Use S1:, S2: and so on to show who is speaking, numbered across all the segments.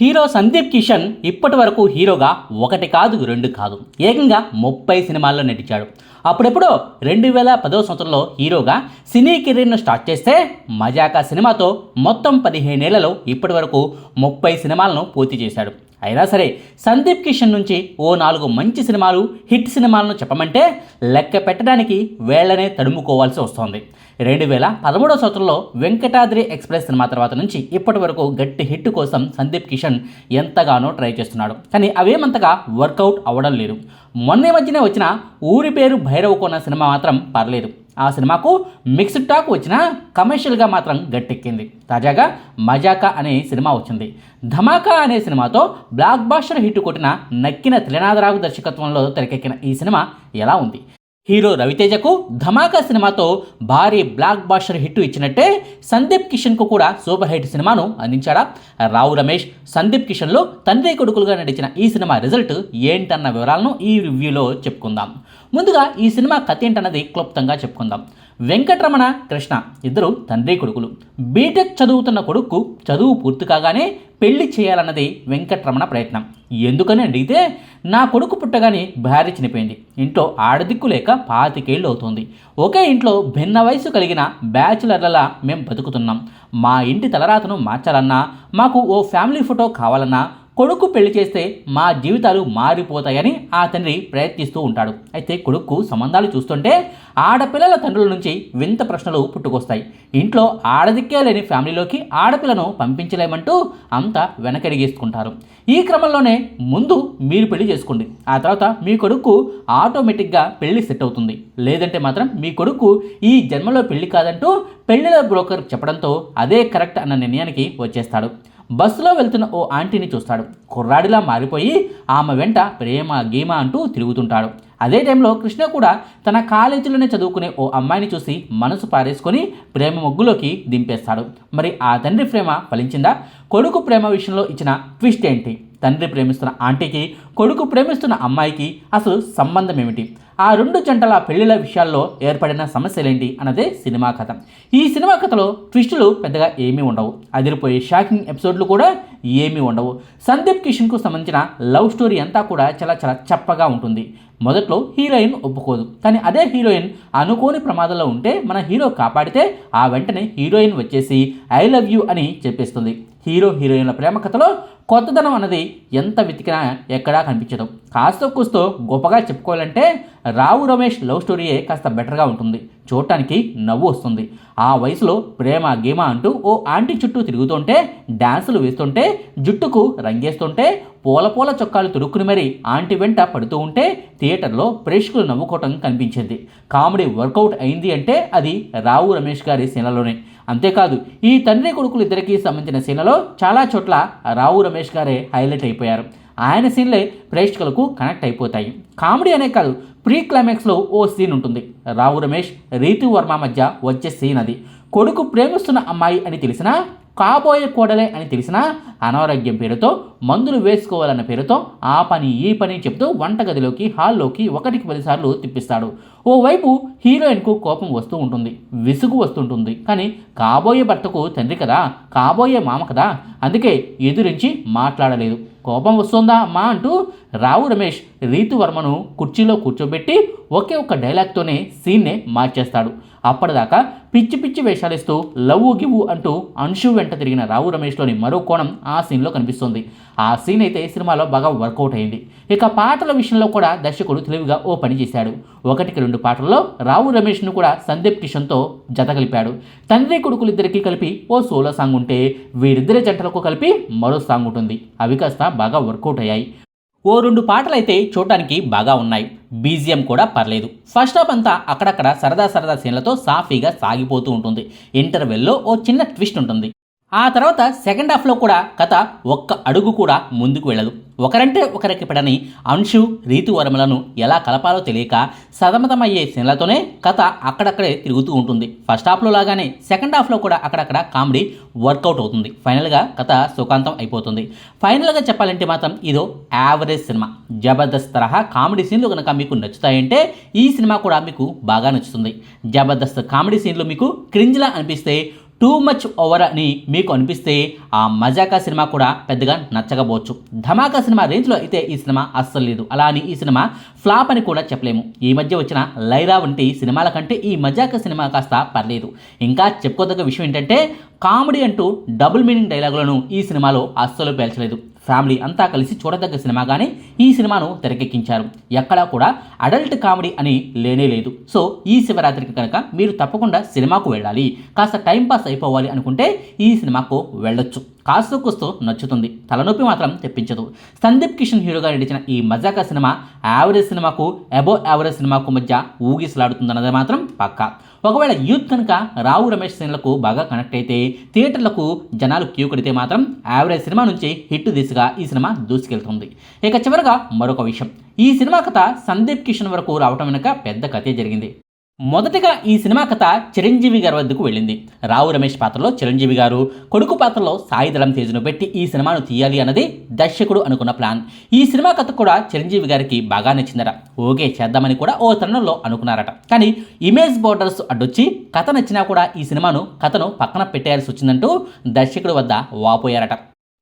S1: Hero Sandeep Kishan ఇప్పటి వరకు హీరోగా ఒకటి కాదు రెండు కాదు. ఏకంగా ముప్పై సినిమాల్లో నటించాడు. అప్పుడెప్పుడో రెండు వేల పదో సంవత్సరంలో హీరోగా సినీ కెరీర్ను స్టార్ట్ చేస్తే మజాకా సినిమాతో మొత్తం పదిహేనేళ్ళలో ఇప్పటి వరకు ముప్పై సినిమాలను పూర్తి చేశాడు. అయినా సరే సందీప్ కిషన్ నుంచి ఓ నాలుగు మంచి సినిమాలు హిట్ సినిమాలను చెప్పమంటే లెక్క పెట్టడానికి వేళ్ళనే తడుముకోవాల్సి వస్తోంది. రెండు వేల పదమూడవ సంవత్సరంలో వెంకటాద్రి ఎక్స్ప్రెస్ సినిమా తర్వాత నుంచి ఇప్పటి వరకు గట్టి హిట్ కోసం సందీప్ కిషన్ ఎంతగానో ట్రై చేస్తున్నాడు. కానీ అవేమంతగా వర్కౌట్ అవ్వడం లేదు. మొన్న మధ్యనే వచ్చిన ఊరి పేరు భైరవకోన సినిమా మాత్రం పర్లేదు. ఆ సినిమాకు మిక్స్డ్ టాక్ వచ్చినా కమర్షియల్గా మాత్రం గట్టెక్కింది. తాజాగా మజాకా అనే సినిమా వచ్చింది. ధమాకా అనే సినిమాతో బ్లాక్ బాస్టర్ హిట్ కొట్టిన నక్కిన త్రినాథరావు దర్శకత్వంలో తెరకెక్కిన ఈ సినిమా ఎలా ఉంది? హీరో రవితేజకు ధమాకా సినిమాతో భారీ బ్లాక్ బాస్టర్ హిట్ ఇచ్చినట్టే సందీప్ కిషన్కు కూడా సూపర్ హిట్ సినిమాను అందించాడా? రావు రమేష్ సందీప్ కిషన్లో తండ్రి కొడుకులుగా నడిచిన ఈ సినిమా రిజల్ట్ ఏంటన్న వివరాలను ఈ రివ్యూలో చెప్పుకుందాం. ముందుగా ఈ సినిమా కథ ఏంటన్నది క్లుప్తంగా చెప్పుకుందాం. వెంకటరమణ కృష్ణ ఇద్దరు తండ్రి కొడుకులు. బీటెక్ చదువుతున్న కొడుకు చదువు పూర్తి కాగానే పెళ్ళి చేయాలన్నది వెంకటరమణ ప్రయత్నం. ఎందుకని అడిగితే నా కొడుకు పుట్టగానే భార్య చనిపోయింది. ఇంట్లో ఆడదిక్కు లేక పాతికేళ్ళు అవుతుంది. ఒకే ఇంట్లో భిన్న వయసు కలిగిన బ్యాచులర్లలా మేము బతుకుతున్నాం. మా ఇంటి తలరాతను మార్చాలన్నా మాకు ఓ ఫ్యామిలీ ఫోటో కావాలన్నా కొడుకు పెళ్ళి చేస్తే మా జీవితాలు మారిపోతాయని ఆ తండ్రి ప్రయత్నిస్తూ ఉంటాడు. అయితే కొడుకు సంబంధాలు చూస్తుంటే ఆడపిల్లల తండ్రుల నుంచి వింత ప్రశ్నలు పుట్టుకొస్తాయి. ఇంట్లో ఆడదిక్కే లేని ఫ్యామిలీలోకి ఆడపిల్లను పంపించలేమంటూ అంతా వెనకడిగేసుకుంటారు. ఈ క్రమంలోనే ముందు మీరు పెళ్ళి చేసుకోండి. ఆ తర్వాత మీ కొడుకు ఆటోమేటిక్గా పెళ్ళి సెట్ అవుతుంది. లేదంటే మాత్రం మీ కొడుకు ఈ జన్మలో పెళ్ళి కాదంటూ పెళ్ళిలో బ్రోకర్ చెప్పడంతో అదే కరెక్ట్ అన్న నిర్ణయానికి వచ్చేస్తాడు. బస్సులో వెళ్తున్న ఓ ఆంటీని చూస్తాడు. కుర్రాడిలా మారిపోయి ఆమె వెంట ప్రేమ గీమ అంటూ తిరుగుతుంటాడు. అదే టైంలో కృష్ణ కూడా తన కాలేజీలోనే చదువుకునే ఓ అమ్మాయిని చూసి మనసు పారేసుకొని ప్రేమ మొగ్గులోకి దింపేస్తాడు. మరి ఆ తండ్రి ప్రేమ ఫలించిందా? కొడుకు ప్రేమ విషయంలో ఇచ్చిన ట్విస్ట్ ఏంటి? తండ్రి ప్రేమిస్తున్న ఆంటీకి కొడుకు ప్రేమిస్తున్న అమ్మాయికి అసలు సంబంధం ఏమిటి? ఆ రెండు జంటల పెళ్ళిళ్ళ విషయాల్లో ఏర్పడిన సమస్యలేంటి అన్నదే సినిమా కథ. ఈ సినిమా కథలో ట్విస్టులు పెద్దగా ఏమీ ఉండవు. అదిరిపోయే షాకింగ్ ఎపిసోడ్లు కూడా ఏమీ ఉండవు. సందీప్ కిషన్కు సంబంధించిన లవ్ స్టోరీ అంతా కూడా చాలా చాలా చప్పగా ఉంటుంది. మొదట్లో హీరోయిన్ ఒప్పుకోదు. కానీ అదే హీరోయిన్ అనుకోని ప్రమాదంలో ఉంటే మన హీరో కాపాడితే ఆ వెంటనే హీరోయిన్ వచ్చేసి ఐ లవ్ యూ అని చెప్పేస్తుంది. హీరో హీరోయిన్ల ప్రేమ కథలో కొత్తదనం అన్నది ఎంత వెతికినా ఎక్కడా కనిపించదు. కాస్త కూస్తో గొప్పగా చెప్పుకోవాలంటే రావు రమేష్ లవ్ స్టోరీయే కాస్త బెటర్గా ఉంటుంది. చూడటానికి నవ్వు వస్తుంది. ఆ వయసులో ప్రేమ గేమ అంటూ ఓ ఆంటీ చుట్టూ తిరుగుతుంటే డ్యాన్సులు వేస్తుంటే జుట్టుకు రంగేస్తుంటే పూల పూల చొక్కాలు తొడుక్కుని మరీ ఆంటీ వెంట పడుతూ ఉంటే థియేటర్లో ప్రేక్షకులు నవ్వుకోవటం కనిపించింది. కామెడీ వర్కౌట్ అయింది అంటే అది రావు రమేష్ గారి సీనలోనే అంతేకాదు ఈ తండ్రి కొడుకులు ఇద్దరికి సంబంధించిన సీనలో చాలా చోట్ల రావు రమేష్ గారే హైలైట్ అయిపోయారు. ఆయన సీన్లే ప్రేక్షకులకు కనెక్ట్ అయిపోతాయి. కామెడీ అనే కాదు ప్రీ క్లైమాక్స్లో ఓ సీన్ ఉంటుంది. రావు రమేష్ రీతు వర్మ మధ్య వచ్చే సీన్ అది. కొడుకు ప్రేమిస్తున్న అమ్మాయి అని తెలిసినా కాబోయే కోడలే అని తెలిసినా అనారోగ్యం పేరుతో మందులు వేసుకోవాలన్న పేరుతో ఆ పని ఈ పని చెప్తూ వంటగదిలోకి హాల్లోకి ఒకటికి పదిసార్లు తిప్పిస్తాడు. ఓవైపు హీరోయిన్కు కోపం వస్తూ ఉంటుంది విసుగు వస్తుంటుంది. కానీ కాబోయే భర్తకు తండ్రి కదా కాబోయే మామ కదా అందుకే ఎదురించి మాట్లాడలేదు. కోపం వస్తుందా మా అంటూ రావు రమేష్ రీతువర్మను కుర్చీలో కూర్చోబెట్టి ఒకే ఒక్క డైలాగ్తోనే సీన్నే మార్చేస్తాడు. అప్పటిదాకా పిచ్చి పిచ్చి వేషాలిస్తూ లవ్వు గివ్వు అంటూ అంశు వెంట తిరిగిన రావు రమేష్లోని మరో కోణం ఆ సీన్లో కనిపిస్తుంది. ఆ సీన్ అయితే సినిమాలో బాగా వర్కౌట్ అయింది. ఇక పాటల విషయంలో కూడా దర్శకుడు తెలివిగా ఓ పని చేశాడు. ఒకటికి రెండు పాటల్లో రావు రమేష్ను కూడా సందీప్ కిషన్తో జత కలిపాడు. తండ్రి కొడుకులిద్దరికీ కలిపి ఓ సోలో సాంగ్ ఉంటే వీరిద్దరి జంటలకు కలిపి మరో సాంగ్ ఉంటుంది. అవి కాస్త బాగా వర్కౌట్ అయ్యాయి. ఓ రెండు పాటలైతే చూడటానికి బాగా ఉన్నాయి. బీజిఎం కూడా పర్లేదు. ఫస్ట్ హాఫ్ అంతా అక్కడక్కడ సరదా సరదా సీన్లతో సాఫీగా సాగిపోతూ ఉంటుంది. ఇంటర్వెల్లో ఓ చిన్న ట్విస్ట్ ఉంటుంది. ఆ తర్వాత సెకండ్ హాఫ్లో కూడా కథ ఒక్క అడుగు కూడా ముందుకు వెళ్ళదు. ఒకరంటే ఒకరికి పడని అంశు రీతి వరమలను ఎలా కలపాలో తెలియక సతమతమయ్యే సీన్లతోనే కథ అక్కడక్కడే తిరుగుతూ ఉంటుంది. ఫస్ట్ హాఫ్లో లాగానే సెకండ్ హాఫ్లో కూడా అక్కడక్కడ కామెడీ వర్కౌట్ అవుతుంది. ఫైనల్గా కథ సుఖాంతం అయిపోతుంది. ఫైనల్గా చెప్పాలంటే మాత్రం ఇదో యావరేజ్ సినిమా. జబర్దస్త్ తరహా కామెడీ సీన్లు కనుక మీకు నచ్చుతాయంటే ఈ సినిమా కూడా మీకు బాగా నచ్చుతుంది. జబర్దస్త్ కామెడీ సీన్లు మీకు క్రింజ్లా అనిపిస్తే టూ మచ్ ఓవర్ అని మీకు అనిపిస్తే ఆ మజాకా సినిమా కూడా పెద్దగా నచ్చకపోవచ్చు. ధమాకా సినిమా రేంజ్లో అయితే ఈ సినిమా అస్సలు లేదు. అలా అని ఈ సినిమా ఫ్లాప్ అని కూడా చెప్పలేము. ఈ మధ్య వచ్చిన లైరా వంటి సినిమాల కంటే ఈ మజాకా సినిమా కాస్త పర్లేదు. ఇంకా చెప్పుకోదగ్గ విషయం ఏంటంటే కామెడీ అంటూ డబుల్ మీనింగ్ డైలాగులను ఈ సినిమాలో అస్సలు పేల్చలేదు. ఫ్యామిలీ అంతా కలిసి చూడదగ్గ సినిమాగానే ఈ సినిమాను తెరకెక్కించారు. ఎక్కడా కూడా అడల్ట్ కామెడీ అని లేనే లేదు. సో ఈ శివరాత్రికి కనుక మీరు తప్పకుండా సినిమాకు వెళ్ళాలి. కాస్త టైం పాస్ అయిపోవాలి అనుకుంటే ఈ సినిమాకు వెళ్ళొచ్చు. కాస్తో కూస్తూ నచ్చుతుంది. తలనొప్పి మాత్రం తెప్పించదు. సందీప్ కిషన్ హీరోగా నడిచిన ఈ మజాకా సినిమా యావరేజ్ సినిమాకు అబో యావరేజ్ సినిమాకు మధ్య ఊగిసలాడుతుందన్నది మాత్రం పక్కా. ఒకవేళ యూత్ కనుక రావు రమేష్ సినిమాలకు బాగా కనెక్ట్ అయితే థియేటర్లకు జనాలు క్యూ కడితే మాత్రం యావరేజ్ సినిమా నుంచి హిట్ దిశగా ఈ సినిమా దూసుకెళ్తుంది. ఇక చివరగా మరొక విషయం. ఈ సినిమా కథ సందీప్ కిషన్ వరకు రావటం వెనుక పెద్ద కథే జరిగింది. మొదటగా ఈ సినిమా కథ చిరంజీవి గారి వద్దకు వెళ్ళింది. రావు రమేష్ పాత్రలో చిరంజీవి గారు కొడుకు పాత్రలో సాయి దళం పెట్టి ఈ సినిమాను తీయాలి అన్నది దర్శకుడు అనుకున్న ప్లాన్. ఈ సినిమా కథ కూడా చిరంజీవి గారికి బాగా నచ్చిందట. ఓకే చేద్దామని కూడా ఓ తరుణంలో అనుకున్నారట. కానీ ఇమేజ్ బోర్డర్స్ అడ్డొచ్చి కథ నచ్చినా కూడా ఈ సినిమాను కథను పక్కన పెట్టేయాల్సి వచ్చిందంటూ దర్శకుడు వద్ద వాపోయారట.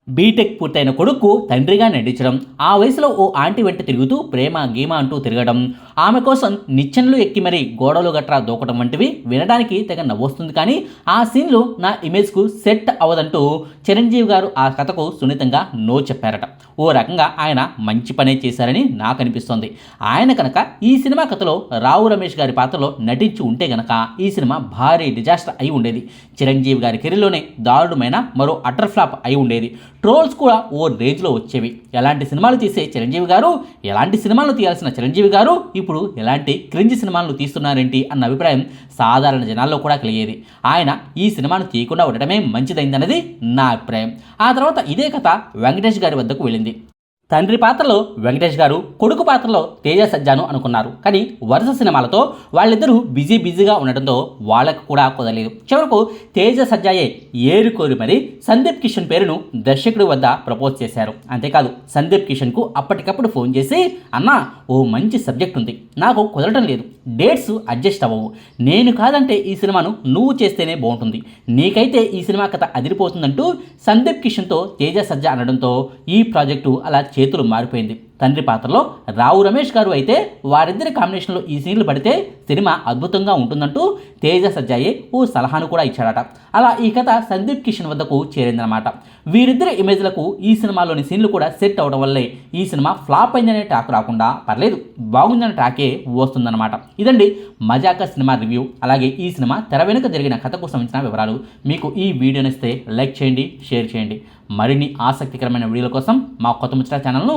S1: బీటెక్ పూర్తయిన కొడుకు తండ్రిగా నటించడం. ఆ వయసులో ఓ ఆంటీ వెంట తిరుగుతూ ప్రేమ గీమ అంటూ తిరగడం. ఆమె కోసం నిచ్చెనలు ఎక్కి మరీ గోడలు గట్రా దూకడం వంటివి వినడానికి తెగ నవ్వొస్తుంది కానీ ఆ సీన్లు నా ఇమేజ్కు సెట్ అవ్వదంటూ చిరంజీవి గారు ఆ కథకు సున్నితంగా నో చెప్పారట. ఓ రకంగా ఆయన మంచి పనే చేశారని నాకు అనిపిస్తోంది. ఆయన కనుక ఈ సినిమా కథలో రావు రమేష్ గారి పాత్రలో నటించి ఉంటే గనక ఈ సినిమా భారీ డిజాస్టర్ అయి ఉండేది. చిరంజీవి గారి కెరీర్లోనే దారుణమైన మరో అటర్ ఫ్లాప్ అయి ఉండేది. ట్రోల్స్ కూడా ఓ రేంజ్లో వచ్చేవి. ఎలాంటి సినిమాలు తీసే చిరంజీవి గారు ఎలాంటి సినిమాలు తీయాల్సిన చిరంజీవి గారు ఇప్పుడు ఎలాంటి క్రింజ్ సినిమాలను తీస్తున్నారేంటి అన్న అభిప్రాయం సాధారణ జనాల్లో కూడా కలిగేది. ఆయన ఈ సినిమాను తీయకుండా ఉండటమే మంచిదైందన్నది నా అభిప్రాయం. ఆ తర్వాత ఇదే కథ వెంకటేష్ గారి వద్దకు వెళ్ళింది. quindi తండ్రి పాత్రలో వెంకటేష్ గారు కొడుకు పాత్రలో తేజ సజ్జాను అనుకున్నారు. కానీ వరుస సినిమాలతో వాళ్ళిద్దరూ బిజీ బిజీగా ఉండడంతో వాళ్ళకు కూడా కుదరలేదు. చివరకు తేజ సజ్జాయే ఏరుకోరి మరి సందీప్ కిషన్ పేరును దర్శకుడి వద్ద ప్రపోజ్ చేశారు. అంతేకాదు సందీప్ కిషన్కు అప్పటికప్పుడు ఫోన్ చేసి అన్నా ఓ మంచి సబ్జెక్ట్ ఉంది. నాకు కుదరటం లేదు. డేట్స్ అడ్జస్ట్ అవ్వవు. నేను కాదంటే ఈ సినిమాను నువ్వు చేస్తేనే బాగుంటుంది. నీకైతే ఈ సినిమా కథ అదిరిపోతుందంటూ సందీప్ కిషన్తో తేజ సజ్జ అనడంతో ఈ ప్రాజెక్టు అలా చే చేతులు మారిపోయింది. తండ్రి పాత్రలో రావు రమేష్ గారు అయితే వారిద్దరి కాంబినేషన్లో ఈ సీన్లు పడితే సినిమా అద్భుతంగా ఉంటుందంటూ తేజ సజ్జాయి ఓ సలహాను కూడా ఇచ్చాడట. అలా ఈ కథ సందీప్ కిషన్ వద్దకు చేరిందనమాట వీరిద్దరి ఇమేజ్లకు ఈ సినిమాలోని సీన్లు కూడా సెట్ అవడం వల్లే ఈ సినిమా ఫ్లాప్ అయిందనే టాక్ రాకుండా పర్లేదు బాగుందనే టాకే వస్తుందన్నమాట. ఇదండి మజాకా సినిమా రివ్యూ. అలాగే ఈ సినిమా తెర వెనుక జరిగిన కథకు సంబంధించిన వివరాలు. మీకు ఈ వీడియో నచ్చితే లైక్ చేయండి షేర్ చేయండి. మరిన్ని ఆసక్తికరమైన వీడియోల కోసం మా కొత్త ముచ్చట ఛానల్ను